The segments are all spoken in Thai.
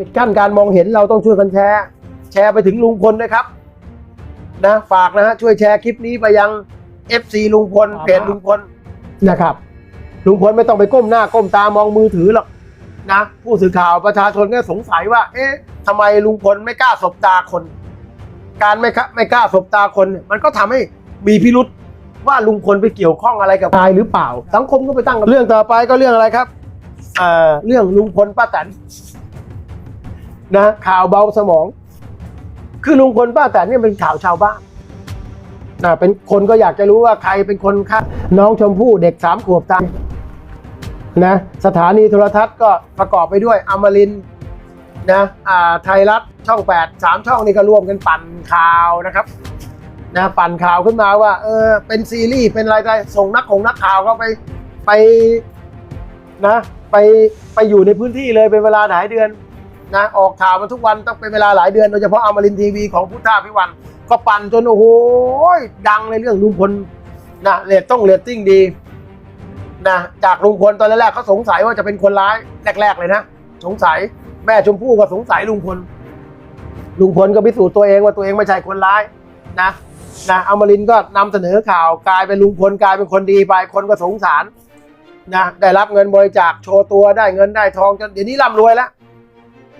ปิดกั้นการมองเห็นเราต้องช่วยกันแชร์ แชร์ไปถึงลุงพลด้วยครับ นะฝากนะฮะช่วยแชร์คลิปนี้ไปยัง FC ลุงพลเพจลุงพลนะครับ ลุงพลไม่ต้องไปก้มหน้าก้มตามองมือถือหรอกนะผู้สื่อข่าวประชาชนก็สงสัยว่า เอ๊ะทำไมลุงพลไม่กล้าสบตาคน การไม่กล้าไม่กล้าสบตาคนเนี่ยมันก็ทำให้มีพิรุษว่าลุงพลไปเกี่ยวข้องอะไรกับนายหรือเปล่า สังคมก็ไปตั้งเรื่องต่อไปก็เรื่องอะไรครับเอ่อเรื่องลุงพลป้าแตน นะข่าวเบาสมอง คือลุงพลป้าแตนเนี่ยเป็นข่าวชาวบ้านนะเป็นคนก็อยากจะรู้ว่าใครเป็นคนฆ่าน้องชมพู่เด็กสามขวบตายนะสถานีโทรทัศน์ก็ประกอบไปด้วยอมรินนะอ่าไทยรัฐช่องแปดสามช่องนี่ก็ร่วมกันปั่นข่าวนะครับนะปั่นข่าวขึ้นมาว่าเออเป็นซีรีส์เป็นอะไรไปส่งนักของนักข่าวก็ไปไปนะไปไปอยู่ในพื้นที่เลยเป็นเวลาหลายเดือน นะออกข่าวมาทุกวันต้องเป็นเวลาหลายเดือนโดยเฉพาะอมรินทีวีของพุทธาพิวันก็ปั่นจนโอ้โหดังในเรื่องลุงพลนะเรตต้องเรตติ้งดีนะจากลุงพลตอนแรกๆเขาสงสัยว่าจะเป็นคนร้ายแรก ๆ เลยนะสงสัยแม่ชมพู่ก็สงสัยลุงพลลุงพลก็พิสูจน์ตัวเองว่าตัวเองไม่ใช่คนร้ายนะนะอมรินก็นำเสนอข่าวกลายเป็นลุงพลกลายเป็นคนดีไปคนก็สงสารนะได้รับเงินบริจาคโชว์ตัวได้เงินได้ทองจนเดี๋ยวนี้ร่ำรวยแล้ว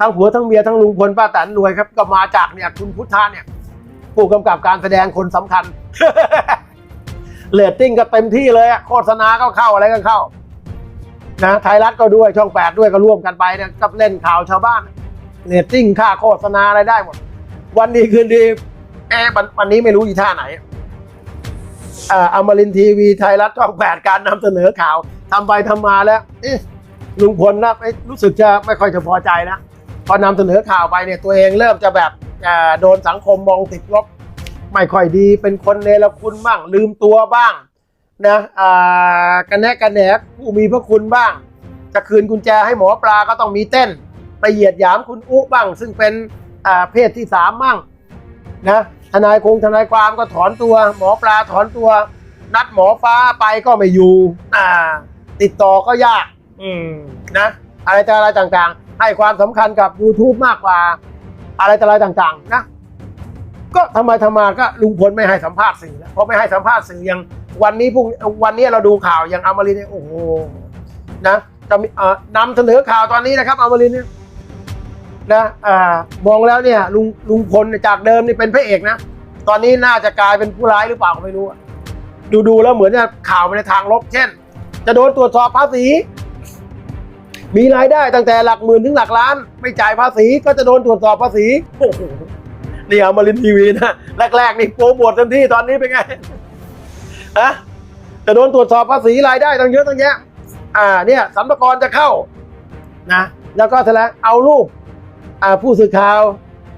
ทั้งผัวทั้งเมียทั้งลุงพลป้าแตนรวยครับ ก็มาจากเนี่ยคุณพุทธาเนี่ย ผู้กำกับการแสดงคนสำคัญเรตติ้งก็เต็มที่เลยโฆษณาก็เข้าอะไรก็เข้านะไทยรัฐก็ด้วยช่องแปดด้วยก็ร่วมกันไปเนี่ยกับเล่นข่าวชาวบ้านเรตติ้งค่าโฆษณาอะไรได้หมด วันดีคืนดีแอบวันนี้ไม่รู้อีท่าไหนอ่าอมรินทร์ทีวีไทยรัฐช่องแปดการนำเสนอข่าวทำไปทำมาแล้ว เอ๊ะลุงพลนะรู้สึกจะไม่ค่อยจะพอใจนะ อนำเสนอข่าวไปเนี่ยตัวเองเริ่มจะแบบโดนสังคมมองติดลบไม่ค่อยดีเป็นคนเนรคุณบ้าง ลืมตัวบ้างนะกันแนะกันแหนผู้มีพระคุณบ้าง จะคืนกุญแจให้หมอปลาก็ต้องมีเต้นไปเหยียดหยามคุณอุ๊บ้าง ซึ่งเป็นเพศที่สามบ้างนะทนายคงทนายความก็ถอนตัว หมอปลาถอนตัว นัดหมอฟ้าไปก็ไม่อยู่ อ่า ติดต่อก็ยาก อืมนะ อะไรต่ออะไรต่างๆ ให้ความสำคัญกับ YouTube มากกว่า อะไรต่ออะไรต่างๆ นะ ก็ทำไมทำมาก็ลุงพลไม่ให้สัมภาษณ์สื่อแล้วพอไม่ให้สัมภาษณ์สื่อยังวันนี้พรุ่งวันนี้เราดูข่าวอย่างอมรินเนี่ยโอ้โหนะจะมีเอ่อนำเสนอข่าวตอนนี้นะครับอมรินเนี่ยนะอ่ามองแล้วเนี่ยลุงลุงพลจากเดิมนี่เป็นพระเอกนะตอนนี้น่าจะกลายเป็นผู้ร้ายหรือเปล่าก็ไม่รู้ดูดูแล้วเหมือนจะข่าวไปในทางลบเช่น จะโดนตรวจสอบภาษี มีรายได้ตั้งแต่หลักหมื่นถึงหลักล้าน ไม่จ่ายภาษีก็จะโดนตรวจสอบภาษีโอ้โหนี่เอามาลินทีวีนะแรกๆนี่โปรโมทเต็มที่ตอนนี้เป็นไงฮะจะโดนตรวจสอบภาษีรายได้ตั้งเยอะตั้งแยะ อ่าเนี่ยสัมภาระจะเข้านะแล้วก็แถลงเอารูปอ่าผู้สื่อข่าว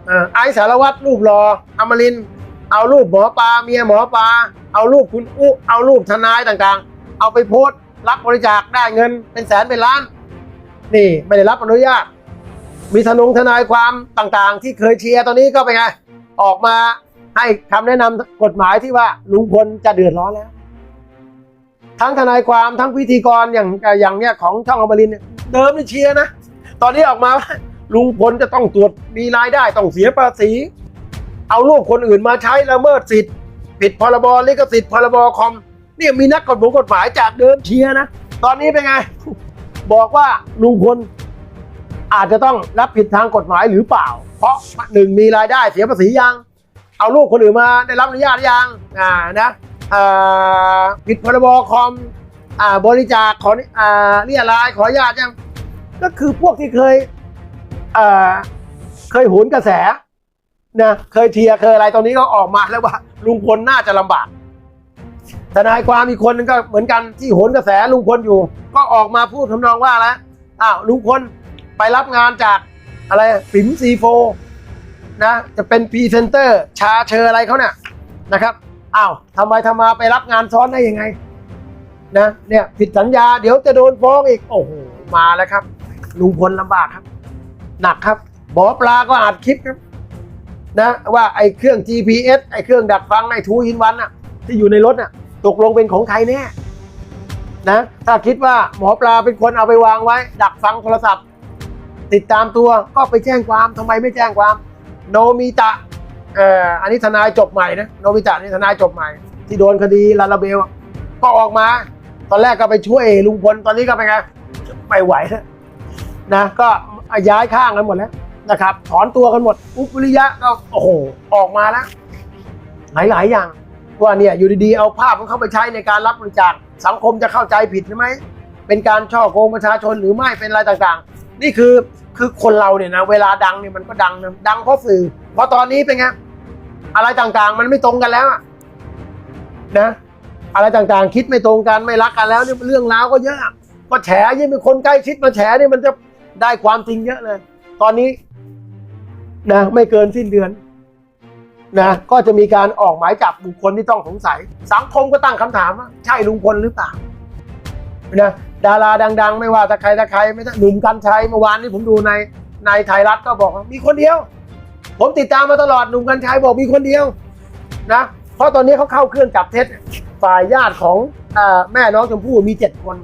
อ่าไอสารวัตรรูปรออมรินเอารูปหมอปลาเมียหมอปลาเอารูปคุณอุเอารูปทนายต่างๆ เอาไปโพสต์รับบริจาคได้เงินเป็นแสนเป็นล้าน นี่ไม่ได้รับอนุญาต มีทนงทนายความต่างๆ ที่เคยเชียร์ตอนนี้ก็เป็นไง ออกมาให้คำแนะนำกฎหมายที่ว่าลุงพลจะเดือดร้อนแล้ว ทั้งทนายความทั้งพิธีกรอย่างอย่างเนี้ยของช่องอมรินเนี่ยเดิมนี่เชียร์นะ ตอนนี้ออกมาลุงพลจะต้องตรวจมีรายได้ต้องเสียภาษี เอารูปคนอื่นมาใช้ละเมิดสิทธิ์ผิดพรบลิขสิทธิ์พรบคอมเนี่ยมีนักกฎหมายจากเดิมเชียร์นะ ตอนนี้เป็นไง บอกว่าลุงพลอาจจะต้องรับผิดทางกฎหมายหรือเปล่า เพราะหนึ่งมีรายได้เสียภาษียัง เอารูปคนอื่นมาได้รับอนุญาตยังอ่านะผิดพรบคอมอบริจาคขออ่าเรียรายขออนุญาตยัง ก็คือพวกที่เคยเคยโหนกระแสนะเคยเทียร์เคยอะไรตอนนี้ก็ออกมาแล้วว่าลุงพลน่าจะลำบาก ทนายความอีกคนนึงก็เหมือนกันที่โหนกระแสลุงพลอยู่ ก็ออกมาพูดทำนองว่าแล้วอ้าวลุงพลไปรับงานจากอะไรปิ๋มซีโฟนะจะเป็นพรีเซนเตอร์ชาเชออะไรเขาเนี่ยนะครับอ้าวทำไมทำมาไปรับงานซ้อนได้ยังไงนะเนี่ยผิดสัญญาเดี๋ยวจะโดนฟ้องอีกโอ้โหมาแล้วครับลุงพลลำบากครับ หนักครับหมอปลาก็อัดคลิปครับนะว่าไอ้เครื่อง GPS ไอ้เครื่องดักฟังไอ้ทูอินวันอะที่อยู่ในรถน่ะ ตกลงเป็นของใครแน่นะ ถ้าคิดว่าหมอปลาเป็นคนเอาไปวางไว้ ดักฟังโทรศัพท์ ติดตามตัวก็ไปแจ้งความทำไมไม่แจ้งความ โนมิตะเอ่ออันนี้ทนายจบใหม่นะโนมิตะนี่ทนายจบใหม่ ที่โดนคดีลาลาเบลก็ออกมา ตอนแรกก็ไปช่วยลุงพลตอนนี้ก็เป็นไงไม่ไหวแล้วนะก็ย้ายข้างกันหมดแล้วนะครับ ถอนตัวกันหมด อุปวิริยะก็โอ้โหออกมาแล้วหลายๆอย่าง ว่าเนี่ยอยู่ดีๆเอาภาพของเขาไปใช้ในการรับบริจาคสังคมจะเข้าใจผิดหมเป็นการช่อโกงประชาชนหรือไม่เป็นอะไรต่างๆ นี่คือคือคนเราเนี่ยนะเวลาดังเนี่ยมันก็ดังนะดังเพราะสื่อเพราะตอนนี้เป็นไงอะไรต่างๆ มันไม่ตรงกันแล้วนะอะไรต่างๆ คิดไม่ตรงกันไม่รักกันแล้วเนี่ยเรื่องราวก็เยอะอะก็แฉยิ่งเป็นคนใกล้ชิดมาแฉเนี่ยมันจะได้ความจริงเยอะเลย ตอนนี้นะไม่เกินสิ้นเดือน นะก็จะมีการออกหมายจับบุคคลที่ต้องสงสัย สังคมก็ตั้งคำถามว่าใช่ลุงพลหรือเปล่านะดาราดัง ๆ ไม่ว่าตะใครตะใครไม่ต้องหนุ่มกัญชัยเมื่อวานนี้ผมดูในในไทยรัฐก็บอกว่ามีคนเดียว ผมติดตามมาตลอดหนุ่มกัญชัยบอกมีคนเดียวนะเพราะตอนนี้เขาเข้าเครื่องจับเท็จฝ่ายญาติของอแม่น้องชมพู่มีเจ็ดคน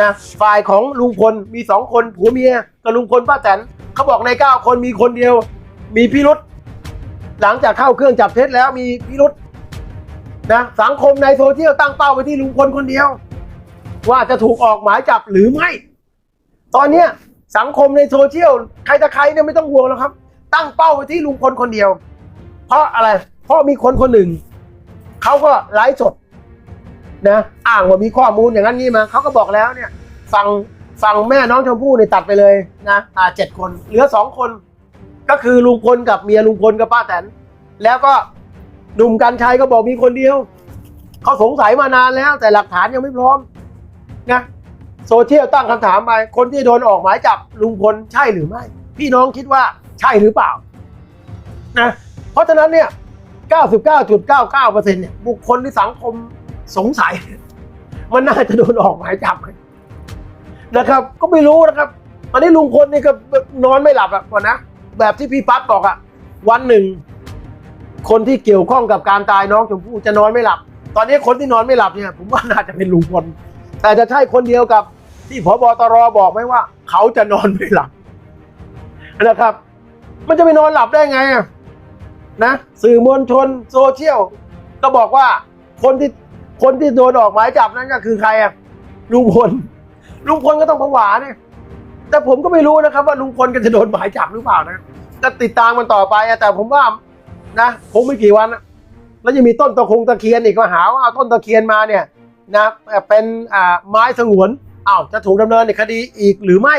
นะฝ่ายของลุงพลมีสองคนผัวเมียกับลุงพลป้าแตนเขาบอกในเก้าคนมีคนเดียว มีพิรุษ หลังจากเข้าเครื่องจับเท็จแล้วมีพิรุษนะสังคมในโซเชียลตั้งเป้าไปที่ลุงพลคนเดียว ว่าจะถูกออกหมายจับหรือไม่ ตอนเนี้ยสังคมในโซเชียลใครจะใครเนี่ยไม่ต้องห่วงแล้วครับ ตั้งเป้าไปที่ลุงพลคนเดียว เพราะอะไร เพราะมีคนคนหนึ่งเขาก็ไลฟ์สดนะอ้างว่ามีข้อมูลอย่างนั้นนี่มาเขาก็บอกแล้วเนี่ยฝั่งฝั่งแม่น้องชมพู่เนี่ยตัดไปเลยนะอ่าเจ็ดคนเหลือสองคน ก็คือลุงพลกับเมียลุงพลกับป้าแตนแล้วก็หนุ่มกัญชัยก็บอกมีคนเดียว เขาสงสัยมานานแล้ว แต่หลักฐานยังไม่พร้อมนะโซเชียลตั้งคำถามไปคนที่โดนออกหมายจับลุงพลใช่หรือไม่ พี่น้องคิดว่าใช่หรือเปล่านะเพราะฉะนั้นเนี่ย 99.99%เนี่ยบุคคลที่สังคมสงสัย มันน่าจะโดนออกหมายจับนะครับ ก็ไม่รู้นะครับตอนนี้ลุงพลนี่ก็นอนไม่หลับอะก่อนนะ แบบที่พี่ปั๊บบอกอะวันหนึ่ง คนที่เกี่ยวข้องกับการตายน้องชมพู่จะนอนไม่หลับ ตอนนี้คนที่นอนไม่หลับเนี่ย ผมว่าน่าจะเป็นลุงพลแต่จะใช่คนเดียวกับ ที่พบตรบอกไหมว่า เขาจะนอนไม่หลับนะครับ มันจะไปนอนหลับได้ไงอะนะสื่อมวลชนโซเชียลก็บอกว่าคนที่คนที่โดนออกหมายจับนั่นก็คือใครอะลุงพลลุงพลก็ต้องผวาเนี่ย แต่ผมก็ไม่รู้นะครับว่าลุงพลก็จะโดนหมายจับหรือเปล่านะก็ติดตามมันต่อไปแต่ผมว่านะคงไม่กี่วันนะแล้วยังมีต้นตะคงตะเคียนอีกก็หาว่าเอาต้นตะเคียนมาเนี่ยนะเป็นอ่าไม้สงวนอ้าวจะถูกดำเนินในคดีอีกหรือไม่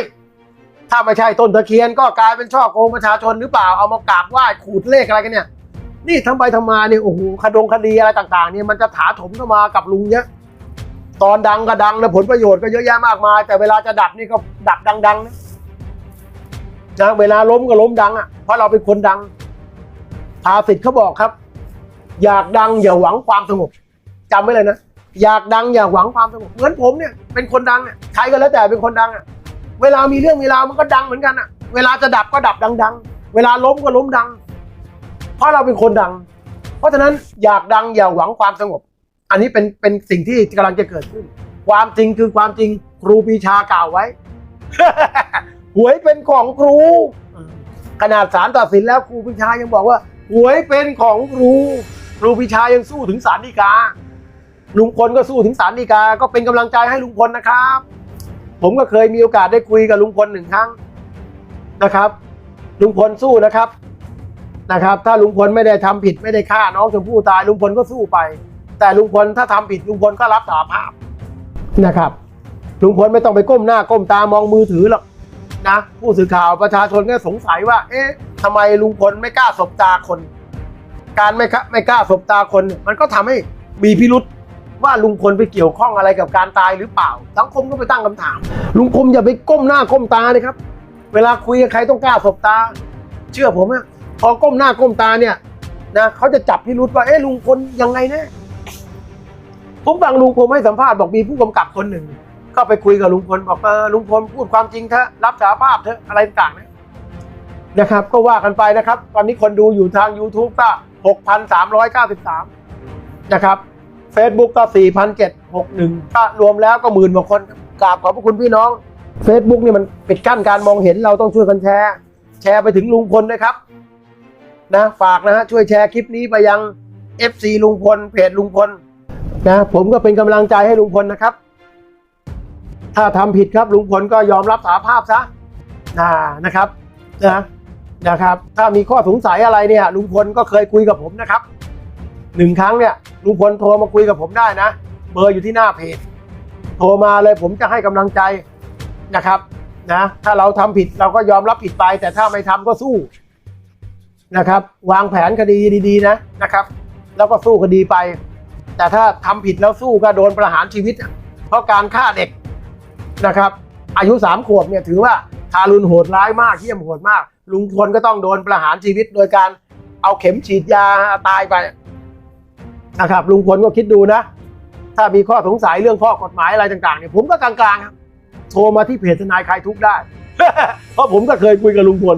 ถ้าไม่ใช่ต้นตะเคียนก็กลายเป็นช่อโกงประชาชนหรือเปล่าเอามากราบไหว้ขูดเลขอะไรกันเนี่ย นี่ทั้งไปทั้งมาเนี่ยโอ้โหคดงคดีอะไรต่างๆเนี่ยมันจะถาถมเข้ามากับลุงเยอะ ตอนดังก็ดังนะผลประโยชน์ก็เยอะแยะมากมาย แต่เวลาจะดับนี่ก็ดับดังๆนะนะเวลาล้มก็ล้มดังอะเพราะเราเป็นคนดังภาษิตเขาบอกครับ อยากดังอย่าหวังความสงบจำไว้เลยนะอยากดังอย่าหวังความสงบเหมือนผมเนี่ยเป็นคนดังเนี่ยใครก็แล้วแต่เป็นคนดังอะเวลามีเรื่องมีราวมันก็ดังเหมือนกันอะ เวลาจะดับก็ดับดัง ๆ เวลาล้มก็ล้มดัง เพราะเราเป็นคนดัง เพราะฉะนั้นอยากดังอย่าหวังความสงบ อันนี้เป็นเป็นสิ่งที่กำลังจะเกิดขึ้น ความจริงคือความจริงครูปีชากล่าวไว้ หวยเป็นของครู ขนาดศาลตัดสินแล้วครูปีชายังบอกว่า หวยเป็นของครู ครูปีชายังสู้ถึงศาลฎีกาลุงพลก็สู้ถึงศาลฎีกา ก็เป็นกำลังใจให้ลุงพลนะครับ ผมก็เคยมีโอกาสได้คุยกับลุงพลหนึ่งครั้งนะครับ ลุงพลสู้นะครับนะครับ ถ้าลุงพลไม่ได้ทำผิดไม่ได้ฆ่าน้องชมพู่ตายลุงพลก็สู้ไป แต่ลุงพลถ้าทำผิดลุงพลก็รับสารภาพนะครับ ลุงพลไม่ต้องไปก้มหน้าก้มตามองมือถือหรอกนะผู้สื่อข่าวประชาชนก็สงสัยว่า เอ๊ะทำไมลุงพลไม่กล้าสบตาคน การไม่ไม่กล้าสบตาคน มันก็ทำให้มีพิรุษว่าลุงพลไปเกี่ยวข้องอะไรกับการตายหรือเปล่า สังคมก็ไปตั้งคำถาม ลุงพลอย่าไปก้มหน้าก้มตาเลยครับ เวลาคุยกับใครต้องกล้าสบตา เชื่อผมอะพอก้มหน้าก้มตาเนี่ยนะเขาจะจับพิรุษว่าเอ๊ะลุงพลยังไงแน่ ผมฟังลุงพลให้สัมภาษณ์บอกมีผู้กำกับคนหนึ่งก็ไปคุยกับลุงพลบอกเออลุงพลพูดความจริงเถอะรับสารภาพเถอะอะไรต่างๆนี่ยนะครับ ก็ว่ากันไปนะครับ ตอนนี้คนดูอยู่ทาง YouTube ก็ 6,393 นะครับ Facebook ก็ 4,761ก็รวมแล้วก็หมื่นกว่าคนกราบขอบพระคุณพี่น้อง Facebook นี่มันปิดกั้นการมองเห็นเราต้องช่วยกันแชร์ แชร์ไปถึงลุงพลนะครับนะฝากนะฮะช่วยแชร์คลิปนี้ไปยัง FC ลุงพลเพจลุงพล นะผมก็เป็นกำลังใจให้ลุงพลนะครับ ถ้าทำผิดครับลุงพลก็ยอมรับสาภาพซะนะนะครับนะนะครับ ถ้ามีข้อสงสัยอะไรเนี่ยลุงพลก็เคยคุยกับผมนะครับหนึ่งครั้งเนี่ยลุงพลโทรมาคุยกับผมได้นะ เบอร์อยู่ที่หน้าเพจ โทรมาเลยผมจะให้กำลังใจนะครับนะถ้าเราทำผิดเราก็ยอมรับผิดไป แต่ถ้าไม่ทำก็สู้นะครับ วางแผนคดีดีๆ นะนะครับ แล้วก็สู้คดีไป แต่ถ้าทำผิดแล้วสู้ก็โดนประหารชีวิต เพราะการฆ่าเด็กนะครับ อายุสามขวบเนี่ยถือว่าทารุณโหดร้ายมากเหี้ยมโหดมาก ลุงพลก็ต้องโดนประหารชีวิต โดยการเอาเข็มฉีดยาตายไปนะครับ ลุงพลก็คิดดูนะ ถ้ามีข้อสงสัยเรื่องข้อกฎหมายอะไรต่างๆเนี่ยผมก็กลางๆครับโทรมาที่เพจทนายคลายทุกข์ได้ เพราะผมก็เคยคุยกับลุงพล